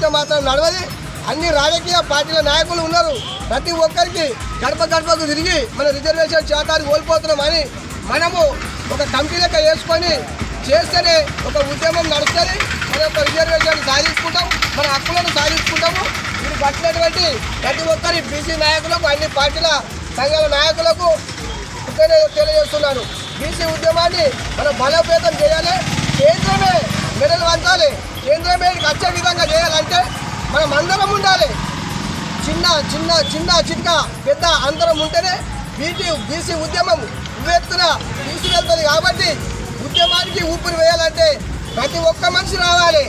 చేస్తే మాత్రం నడవది. అన్ని రాజకీయ పార్టీల నాయకులు ఉన్నారు. ప్రతి ఒక్కరికి గడప గడపకు తిరిగి మన రిజర్వేషన్ శాతాన్ని కోల్పోతున్నామని మనము ఒక కమిటీ లెక్క వేసుకొని చేస్తేనే ఒక ఉద్యమం నడుస్తుంది. మన యొక్క రిజర్వేషన్ సాధించుకుంటాం. మన హక్కులను సాధించుకుంటాము. ఇది పట్టినటువంటి ప్రతి ఒక్కరి బీసీ నాయకులకు అన్ని పార్టీల సంఘాల నాయకులకు తెలియజేస్తున్నారు తెలియజేస్తున్నాను. బీసీ ఉద్యమాన్ని మనం బలోపేతం చేయాలి. కేంద్రమే మెడలు వంచాలి. కేంద్రమే ఇక్కడికి వచ్చే విధంగా చేయాలంటే మనం అందరం ఉండాలి. చిన్న చిన్న చిన్న చిన్న పెద్ద అందరం ఉంటేనే బీటీ బీసీ ఉద్యమం ఉవ్వెత్తున తీసుకెళ్తుంది కాబట్టి ఉద్యమానికి ఊపిరి వేయాలంటే ప్రతి ఒక్క మనిషి రావాలి.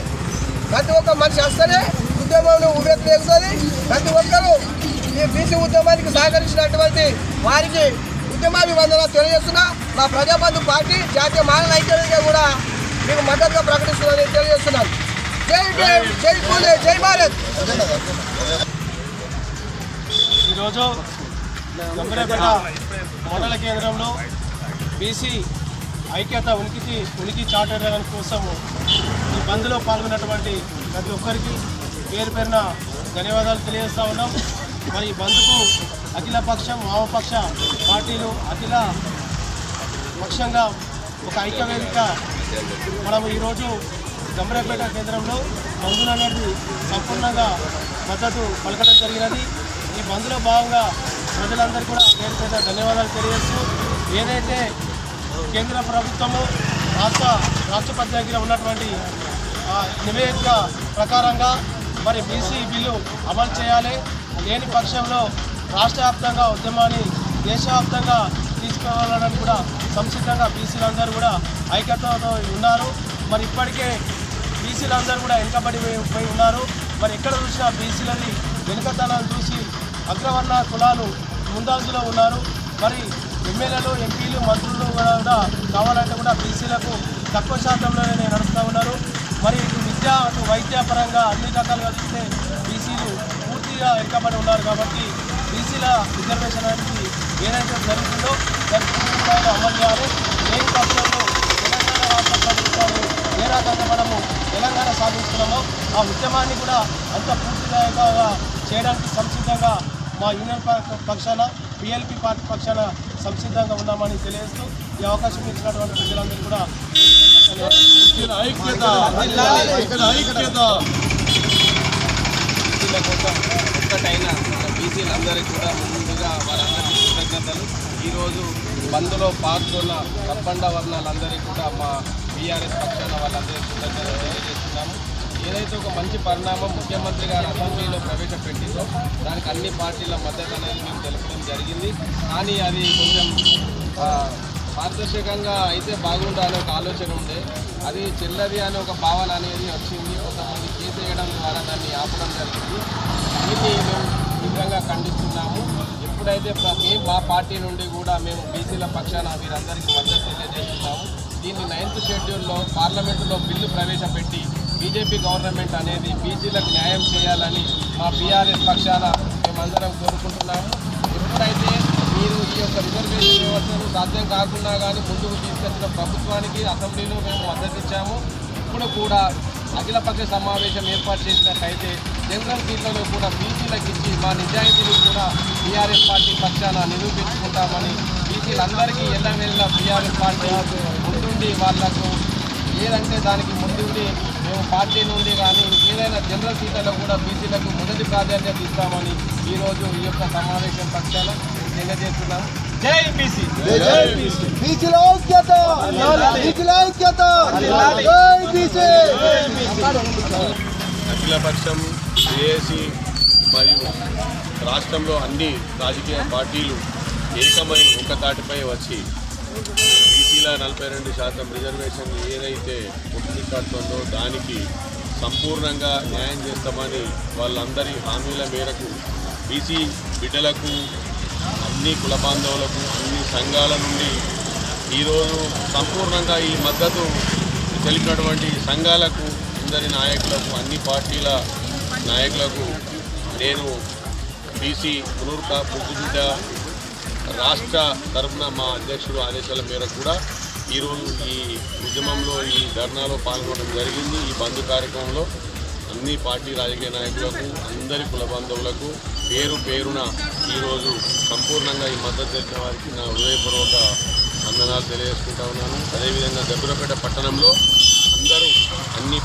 ప్రతి ఒక్క మనిషి వస్తేనే ఉద్యమం ఉవ్వెత్తు వేస్తుంది ప్రతి ఒక్కరూ ఈ బీసీ ఉద్యమానికి సహకరించినటువంటి వారికి ఉద్యమాభివందన తెలియజేస్తున్న. మా ప్రజాబంధు పార్టీ జాతీయ మానవ ఐక్యతగా కూడా మీకు మద్దతుగా ప్రకటిస్తుందని తెలియజేస్తున్నాను జై భీమ్ జై పూలే జై భారత్ ఈరోజు గంభీరపేట మండల కేంద్రంలో బీసీ ఐక్యత ఉనికి ఉనికి చాటడం కోసం ఈ బంద్లో పాల్గొన్నటువంటి ప్రతి ఒక్కరికి పేరు పేరున ధన్యవాదాలు తెలియజేస్తూ ఉన్నాం. మరి ఈ బంద్కు అఖిల పక్షం వామపక్ష పార్టీలు అఖిల పక్షంగా ఒక ఐక్యవేదిక మనం ఈరోజు గంభీరపేట కేంద్రంలో బంధులు అనేది సంపూర్ణంగా మద్దతు పలకడం జరిగినది. ఈ బంద్లో భాగంగా ప్రజలందరూ కూడా పేరు పేద ధన్యవాదాలు తెలియజేస్తూ ఏదైతే కేంద్ర ప్రభుత్వము రాష్ట్ర రాష్ట్రపతి దగ్గర ఉన్నటువంటి నివేదిక ప్రకారంగా మరి బీసీ బిల్లు అమలు చేయాలి. లేని పక్షంలో రాష్ట్ర వ్యాప్తంగా ఉద్యమాన్ని దేశవ్యాప్తంగా తీసుకోవాలని కూడా సంసిద్ధంగా బీసీలందరూ కూడా ఐక్యతతో ఉన్నారు. మరి ఇప్పటికే బీసీలందరూ కూడా వెనుకబడి పోయి ఉన్నారు. మరి ఎక్కడ చూసినా బీసీలని వెనుకతనాలు చూసి అగ్రవర్ణ కులాలు ముందాజులో ఉన్నారు. మరి ఎమ్మెల్యేలు ఎంపీలు మంత్రులు కూడా కావాలంటే కూడా బీసీలకు తక్కువ శాతంలోనే నడుస్తూ ఉన్నారు. మరి ఇటు విద్య అటు వైద్యపరంగా అన్ని రకాలుగా చూస్తే బీసీలు పూర్తిగా వెనుకబడి ఉన్నారు కాబట్టి బీసీల రిజర్వేషన్ అనేది ఏదైతే జరుగుతుందో దాన్ని పూర్తి అమలు చేయాలి. లేని పక్షంలో తెలంగాణ రాష్ట్ర ప్రభుత్వాన్ని ఏ రకంగా మనము తెలంగాణ సాధిస్తున్నామో. ఆ ఉద్యమాన్ని కూడా అంత పూర్తిగా చేయడానికి సంసిద్ధంగా మా యూనియన్ ప- పక్షాన పిఎల్పి పార్టీ పక్షాన సంసిద్ధంగా ఉన్నామని తెలియజేస్తూ ఈ అవకాశం ఇచ్చినటువంటి ప్రజలందరూ కూడా ఒక్కటైన బీసీలందరికీ కూడా ముందుగా వారందరికీ కృతజ్ఞతలు. ఈరోజు బంద్లో పాల్గొన్న కప్పండ వర్ణాలందరికీ కూడా మా బీఆర్ఎస్ పక్షాన వాళ్ళందరికీ కృతజ్ఞతలు తెలియజేస్తున్నాము. ఏదైతే ఒక మంచి పరిణామం ముఖ్యమంత్రి గారు అసెంబ్లీలో ప్రవేశపెట్టిందో దానికి అన్ని పార్టీల మద్దతు అనేది మేము తెలపడం జరిగింది. కానీ అది కొంచెం పారదర్శకంగా అయితే బాగుండా అనే ఒక ఆలోచన ఉండే. అది చెల్లది అనే ఒక భావన అనేది వచ్చింది. కొంతమంది చేసేయడం ద్వారా దాన్ని ఆపడం జరిగింది. దీన్ని మేము తీవ్రంగా ఖండిస్తున్నాము. ఎప్పుడైతే మేము మా పార్టీ నుండి కూడా మేము బీసీల పక్షాన వీరందరికీ మద్దతు తెలియజేస్తున్నాము. దీన్ని నైన్త్ షెడ్యూల్లో పార్లమెంటులో బిల్లు ప్రవేశపెట్టి బీజేపీ గవర్నమెంట్ అనేది బీసీలకు న్యాయం చేయాలని మా బీఆర్ఎస్ పక్షాన మేమందరం కోరుకుంటున్నాము. ఎప్పుడైతే మీరు ఈ యొక్క రిజర్వేషన్ వ్యవస్థను సాధ్యం కాకుండా కానీ ముందుకు తీసుకొచ్చిన ప్రభుత్వానికి అసెంబ్లీలో మేము మద్దతిచ్చాము ఇప్పుడు కూడా అఖిలపక్ష సమావేశం ఏర్పాటు చేసినట్టయితే జనరల్ సీట్లలో కూడా బీసీలకు ఇచ్చి మా నిజాయితీని కూడా బీఆర్ఎస్ పార్టీ పక్షాన నిరూపించుకుంటామని బీసీలందరికీ ఎల్లవేళ బీఆర్ఎస్ పార్టీ ముందుండి వాళ్ళకు ఏదంటే దానికి ముందుండి మేము పార్టీ నుండి కానీ ఏదైనా జనరల్ సీట్లలో కూడా బీసీలకు మొదటి ప్రాధాన్యత ఇస్తామని ఈరోజు ఈ యొక్క సమావేశం పక్షాన తెలియజేస్తున్నాం జై బీసీ. బీసీల ఐక్యత. బీసీల ఐక్యత. జై బీసీ. అఖిలపక్షం జేఏసీ మరియు రాష్ట్రంలో అన్ని రాజకీయ పార్టీలు ఏకమై ఒక తాటిపై వచ్చి బీసీల నలభై రెండు శాతం రిజర్వేషన్ ఏదైతే ముఖ్యపడుతుందో దానికి సంపూర్ణంగా న్యాయం చేస్తామని వాళ్ళందరి హామీల మేరకు బీసీ బిడ్డలకు అన్ని కుల బాంధవులకు అన్ని సంఘాల నుండి ఈరోజు సంపూర్ణంగా ఈ మద్దతు తెలిపినటువంటి సంఘాలకు అందరి నాయకులకు అన్ని పార్టీల నాయకులకు నేను బీసీ పునరుక పుట్టుబిడ్డ రాష్ట్ర తరఫున మా అధ్యక్షుడు ఆదేశాల మేరకు కూడా ఈరోజు ఈ ఉద్యమంలో ఈ ధర్నాలో పాల్గొనడం జరిగింది. ఈ బంధు కార్యక్రమంలో అన్ని పార్టీ రాజకీయ నాయకులకు అందరి కుల బంధువులకు పేరు పేరున ఈరోజు సంపూర్ణంగా ఈ మద్దతు తెలిసిన వారికి నా హృదయపూర్వక వందనాలు తెలియజేసుకుంటా ఉన్నాను. అదేవిధంగా దగ్గరపేట పట్టణంలో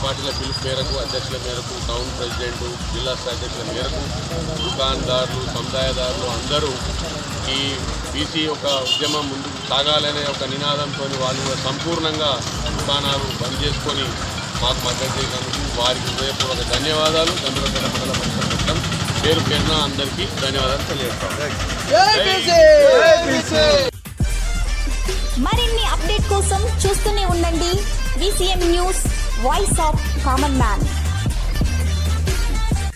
పార్టీల పిలుపు మేరకు అధ్యక్షుల మేరకు టౌన్ ప్రెసిడెంట్ జిల్లా స్థాయి అధ్యక్షుల మేరకు దుకాణదారులు సముదాయదారులు అందరూ ఈ బీసీ ఒక ఉద్యమం ముందుకు సాగాలనే ఒక నినాదంతో వాళ్ళు కూడా సంపూర్ణంగా దుకాణాలు బంద్ చేసుకొని మాకు మద్దతు చేసినందుకు వారికి హృదయపూర్వక ధన్యవాదాలు. చంద్రపేట మండల మొత్తం పేరు పేరున అందరికీ ధన్యవాదాలు తెలియజేస్తాం. మరిన్ని అప్డేట్ కోసం చూస్తూనే ఉండండి. VCM news Voice of Common Man.